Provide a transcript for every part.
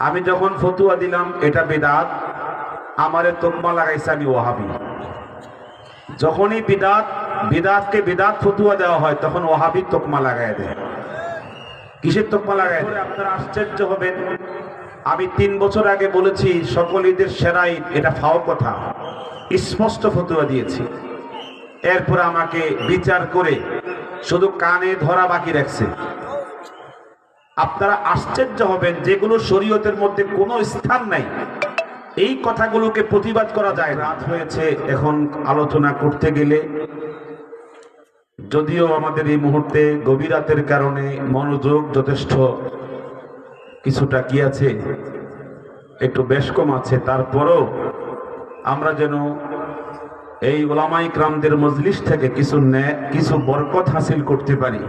আমি যখন ফতুয়া দিলাম, এটা বেদাত। আমারে তোকমা লাগাইছে আমি ওহাবি যখনই বিদাত, বিদাতকে বিদাত ফতুয়া দেওয়া হয়, তখন ওহাবি তোকমা লাগাই দেয়। কিসের তোকমা লাগাই দেয়? আপনারা আশ্চর্য হবেন। আমি তিন বছর আগে বলেছি, সকল ঈদের এটা ফাও কথা। স্পষ্ট ফতুয়া দিয়েছি। এরপর আমাকে বিচার করে শুধু কানে ধরা বাকি রাখছে। আপনারা আশ্চর্য হবেন, যেগুলো শরীয়তের মধ্যে কোনো স্থান নাই। এই কথাগুলোকে প্রতিবাদ করা যায় রাত হয়েছে, এখন আলোচনা করতে গেলে যদিও আমাদের এই মুহূর্তে গভীর রাতের কারণে মনোযোগ যথেষ্ট কিছুটা কি আছে, একটু বেশ কম আছে। তারপরও আমরা যেন এই ওলামাই ক্রামদের মজলিস থেকে কিছু কিছু বরকত হাসিল করতে পারি।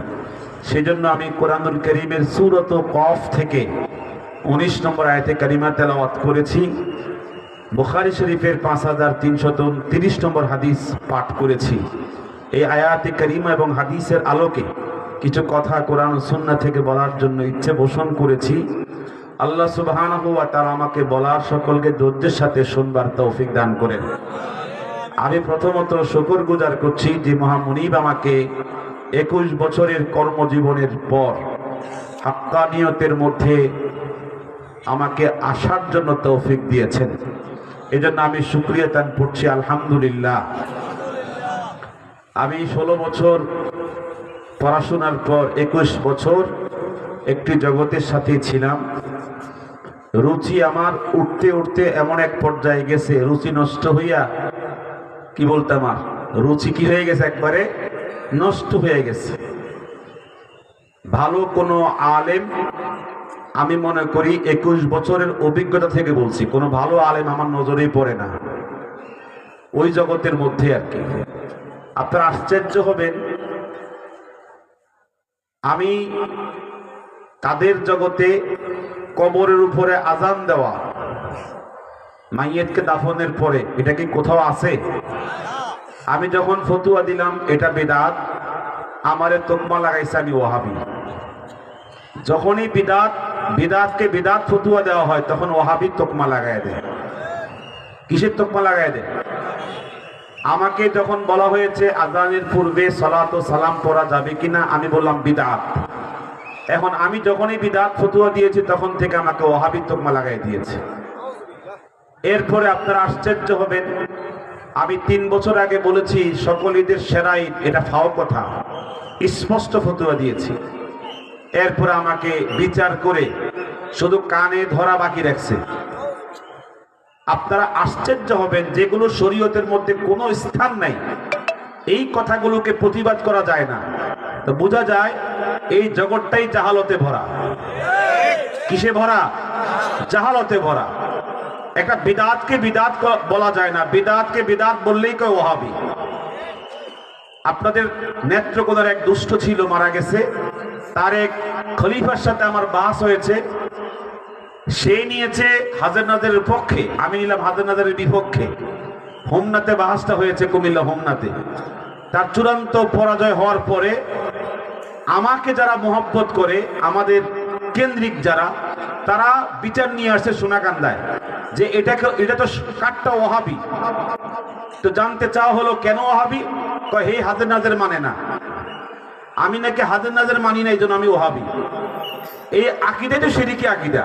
সেজন্য আমি কোরআনুল করিমের সুরত কফ থেকে উনিশ নম্বর আয়তে কারিমা তেলাওয়াত করেছি। বুখারি শরীফের পাঁচ হাজার তিনশত তিরিশ নম্বর হাদিস পাঠ করেছি। এই আয়াতে করিমা এবং হাদিসের আলোকে কিছু কথা কোরআন সুন্না থেকে বলার জন্য ইচ্ছে পোষণ করেছি। আল্লাহ সুবহান তারা আমাকে বলার সকলকে ধৈর্যের সাথে শুনবার তৌফিক দান করেন। আমি প্রথমত শুকর গুজার করছি যে মহামনিব আমাকে একুশ বছরের কর্মজীবনের পর হাক্কানিয়তের মধ্যে আমাকে আসার জন্য তৌফিক দিয়েছেন। এজন্য আমি শুক্রিয়া তান পড়ছি আলহামদুলিল্লাহ। আমি ষোলো বছর পড়াশোনার পর একুশ বছর একটি জগতের সাথে ছিলাম। রুচি আমার উঠতে উঠতে এমন এক পর্যায়ে গেছে, রুচি নষ্ট হইয়া, কি বলতাম আর? রুচি কি হয়ে গেছে একবারে? নষ্ট হয়ে গেছে। ভালো কোনো আলেম, আমি মনে করি একুশ বছরের অভিজ্ঞতা থেকে বলছি, কোনো ভালো আলেম আমার নজরেই পড়ে না। ওই জগতের মধ্যে আর কি। আপনার আশ্চর্য হবেন, আমি তাদের জগতে কবরের উপরে আজান দেওয়া, মাইয়েতকে দাফনের পরে, এটা কি কোথাও আছে? আমি যখন ফতুয়া দিলাম, এটা বেদাত। আমারে তোকমা লাগাইছে আমি ওহাবি যখনই বিদাত, বিদাতকে বিদাত ফতুয়া দেওয়া হয়, তখন ওহাবি তোকমা লাগাই দেয়। কিসের তোকমা লাগাই দেয়? আমাকে যখন বলা হয়েছে, আজানের পূর্বে সালাত ও সালাম পড়া যাবে কিনা, আমি বললাম, বিদাত। এখন আমি যখনই বিদাত ফতুয়া দিয়েছি, তখন থেকে আমাকে ওহাবি তোকমা লাগাই দিয়েছে। এরপরে আপনারা আশ্চর্য হবেন আমি তিন বছর আগে বলেছি, সকল ঈদের সেরা ঈদ এটা ফাও কথা। স্পষ্ট ফতুয়া দিয়েছি। এরপরে আমাকে বিচার করে শুধু কানে ধরা বাকি রাখছে। আপনারা আশ্চর্য হবেন, যেগুলো শরীয়তের মধ্যে কোনো স্থান নাই। এই কথাগুলোকে প্রতিবাদ করা যায় না। তো বোঝা যায়, এই জগৎটাই জাহালতে ভরা। কিসে ভরা? জাহালতে ভরা। একটা বিদাতকে বিদাত বলা যায় না। বিদাতকে বিদাত বললেই কেউ ওহাবি। আপনাদের নেত্রকোনার এক দুষ্ট ছিল, মারা গেছে। তার এক খলিফার সাথে আমার বাস হয়েছে। সে নিয়েছে হাজার নাজারের পক্ষে। আমি নিলাম হাজার নাজারের বিপক্ষে। হোমনাতে বাহাসটা হয়েছে কুমিল্লা হোমনাতে। তার চূড়ান্ত পরাজয় হওয়ার পরে আমাকে যারা মোহব্বত করে, আমাদের কেন্দ্রিক যারা তারা বিচার নিয়ে আসছে সোনাকান্দায়, যে এটাকে, এটা তো কাঠটা ওহাবি। তো জানতে চাওয়া হলো, কেন ওহাবি? কয়, হে হাজার নাজের মানে না। আমি নাকি হাজার নাজের মানি না, এই জন্য আমি ওহাবি। এই আকিদাই তো সেদিকে আকিদা।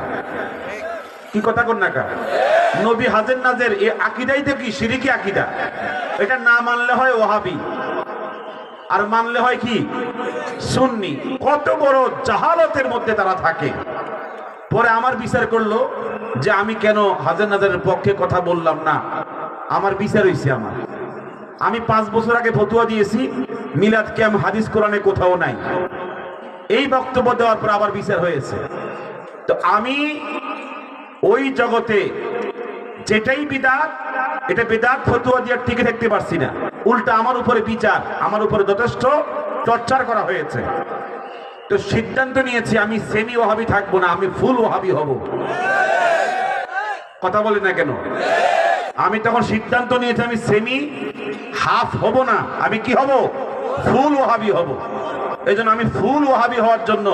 কি কথা কর না কা নবী হাজের নাজের এই আকিদাই তো কি? সিরিকি আকিদা। এটা না মানলে হয় ওহাবি। আর মানলে হয় কি? সুন্নি। কত বড় জাহালতের মধ্যে তারা থাকে। পরে আমার বিচার করল যে আমি কেন হাজার নাজারের পক্ষে কথা বললাম না। আমার বিচার হয়েছে আমার। আমি পাঁচ বছর আগে ফতুয়া দিয়েছি, মিলাদ ক্যাম হাদিস কোরআনে কোথাও নাই। এই বক্তব্য দেওয়ার পর আবার বিচার হয়েছে। তো আমি ওই জগতে যেটাই বিদাত, এটা বেদাত ফতুয়া দিয়ে টিকে থাকতে পারছি না। উল্টা আমার উপরে বিচার, আমার উপরে যথেষ্ট টর্চার করা হয়েছে। তো সিদ্ধান্ত নিয়েছি, আমি সেমি ওহাবি থাকব না, আমি ফুল ওহাবি হব। কথা বলে না কেন? আমি তখন সিদ্ধান্ত নিয়েছি, আমি সেমি, হাফ হব না, আমি কি হব? ফুল ওহাবি হব। এই আমি ফুল ওহাবি হওয়ার জন্য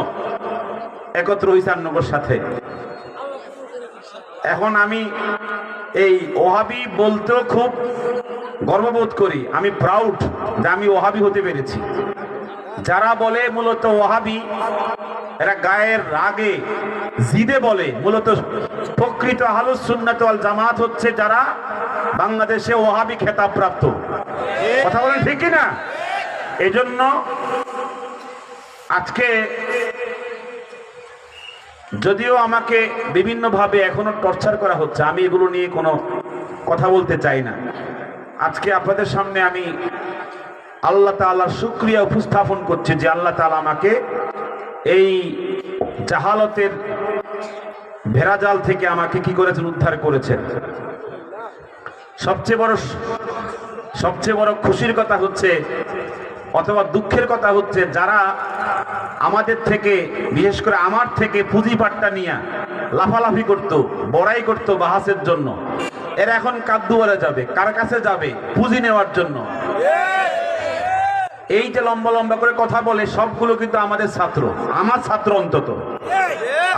একত্র হয়েছি আন্নগর সাথে। এখন আমি এই ওহাবি বলতেও খুব গর্ববোধ করি, আমি প্রাউড যে আমি ওহাবি হতে পেরেছি। যারা বলে মূলত ওহাবি এরা গায়ের রাগে জিদে বলে। মূলত প্রকৃত আহলুস সুন্নাত ওয়াল জামাত হচ্ছে যারা বাংলাদেশে ওহাবি খেতাব প্রাপ্ত কথা বলেন ঠিক না? এজন্য আজকে যদিও আমাকে বিভিন্নভাবে এখনও টর্চার করা হচ্ছে, আমি এগুলো নিয়ে কোনো কথা বলতে চাই না। আজকে আপনাদের সামনে আমি আল্লাহ তাআলার শুক্রিয়া উপস্থাপন করছে যে আল্লাহ তাআলা আমাকে এই জাহালতের ভেড়াজাল থেকে আমাকে কি করেছেন? উদ্ধার করেছেন। সবচেয়ে বড় সবচেয়ে বড় খুশির কথা হচ্ছে অথবা দুঃখের কথা হচ্ছে যারা আমাদের থেকে, বিশেষ করে আমার থেকে পুঁজি পাট্টা নিয়ে লাফালাফি করত, বড়াই করত বাহাসের জন্য। এরা এখন কাদ্দুয়ারে যাবে, কার কাছে যাবে? পুঁজি নেওয়ার জন্য। এই যে লম্বা লম্বা করে কথা বলে সবগুলো কিন্তু আমাদের ছাত্র, আমার ছাত্র অন্তত।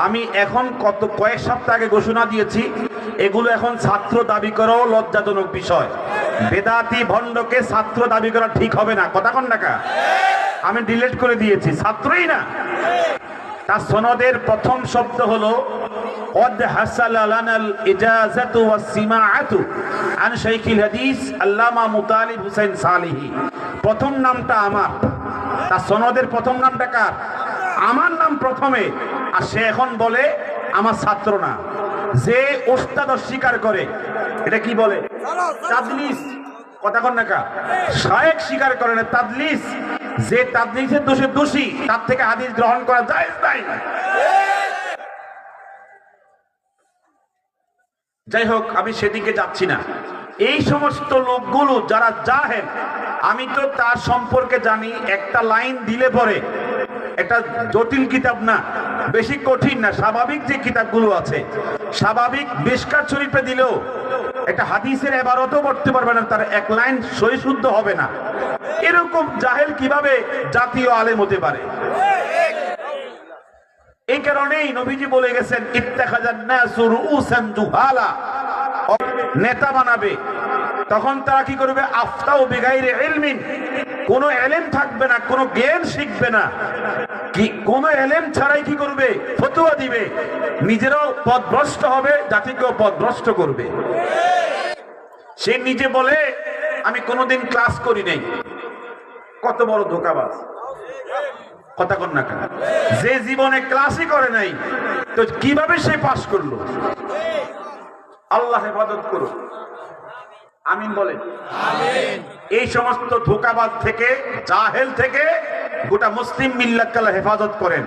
আমি এখন কত, কয়েক সপ্তাহ আগে ঘোষণা দিয়েছি, এগুলো এখন ছাত্র দাবি করাও লজ্জাজনক বিষয়। বেদাতি ভণ্ডকে ছাত্র দাবি করা ঠিক হবে না। কথা কন টাকা আমি ডিলিট করে দিয়েছি, ছাত্রই না। তার সনদের প্রথম শব্দ হলো قد حصل لنا الإجازة والسماعة عن شيخ الحديث আল্লামা মুতালিব হুসেন সালিহি প্রথম নামটা আমার তার সনদের প্রথম নামটা কার আমার নাম প্রথমে আর সে এখন বলে আমার ছাত্র না যে ওস্তাদ অস্বীকার করে এটা কি বলে তাদলিস কথা কন না কা শায়েক স্বীকার করে না তাদলিস যে তাদলিসের দোষে দোষী তার থেকে হাদিস গ্রহণ করা যায় তাই যাই হোক আমি সেদিকে যাচ্ছি না। এই সমস্ত লোকগুলো যারা জাহেন আমি তো তার সম্পর্কে জানি, একটা লাইন দিলে পরে। একটা জটিল কিতাব না, বেশি কঠিন না, স্বাভাবিক যে কিতাবগুলো আছে, স্বাভাবিক বেশকার শরীফে দিলেও একটা হাদিসের এবারতও পড়তে পারবে না, তার এক লাইন সই শুদ্ধ হবে না। এরকম জাহেল কীভাবে জাতীয় আলেম হতে পারে? এই কারণেই নবীজি বলে গেছেন নেতা বানাবে। তখন তারা কি করবে? আফতাও বিগাইরে ইলমিন। কোনো এলেম থাকবে না, কোনো জ্ঞান শিখবে না। কি, কোনো এলেম ছাড়াই কি করবে? ফতুয়া দিবে। নিজেরাও পথভ্রষ্ট হবে, জাতিকেও পথভ্রষ্ট করবে। সে নিজে বলে, আমি কোনোদিন ক্লাস করি নাই। কত বড় ধোকাবাজ। কথা কন না কেন? যে জীবনে ক্লাসই করে নাই তো কীভাবে সে পাশ করল? আল্লাহ হেফাজত করুন আমিন বলেন। এই সমস্ত ধোকাবাজ থেকে জাহেল থেকে গোটা মুসলিম হেফাজত করেন।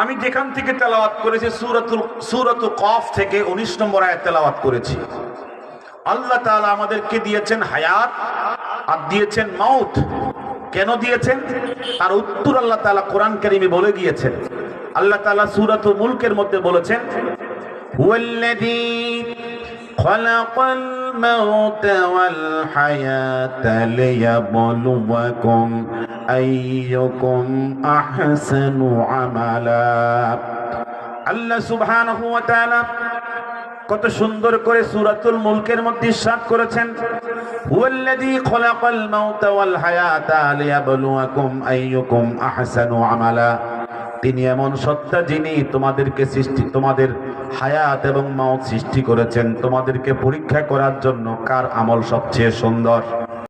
আমি যেখান থেকে তেলাওয়াত করেছি সুরাতুল সুরাতু কফ থেকে উনিশ নম্বর আয়াত তেলাওয়াত করেছি। আল্লাহ তাআলা আমাদেরকে দিয়েছেন হায়াত আর দিয়েছেন মাউত। কেন দিয়েছেন? তার উত্তর আল্লাহ তাআলা কোরআন কারিমে বলে গিয়েছেন। আল্লাহ তাআলা সূরাতুল মুলকের মধ্যে বলেছেন ওয়াল হায়াতা লিয়াবলুয়াকুম আইয়ুকুম আহসানু আমালা। আল্লাহ সুবহানাহু ওয়া তাআলা কত সুন্দর করে সুরাতুল মুলকের মধ্যে ইরশাদ করেছেন। হুয়াল্লাযী খালাকাল মাউতা ওয়াল হায়াতা লিয়াবলুয়াকুম আইয়ুকুম আহসানু তিনি এমন সত্তা যিনি তোমাদেরকে সৃষ্টি, তোমাদের হায়াত এবং মাউত সৃষ্টি করেছেন। তোমাদেরকে পরীক্ষা করার জন্য কার আমল সবচেয়ে সুন্দর?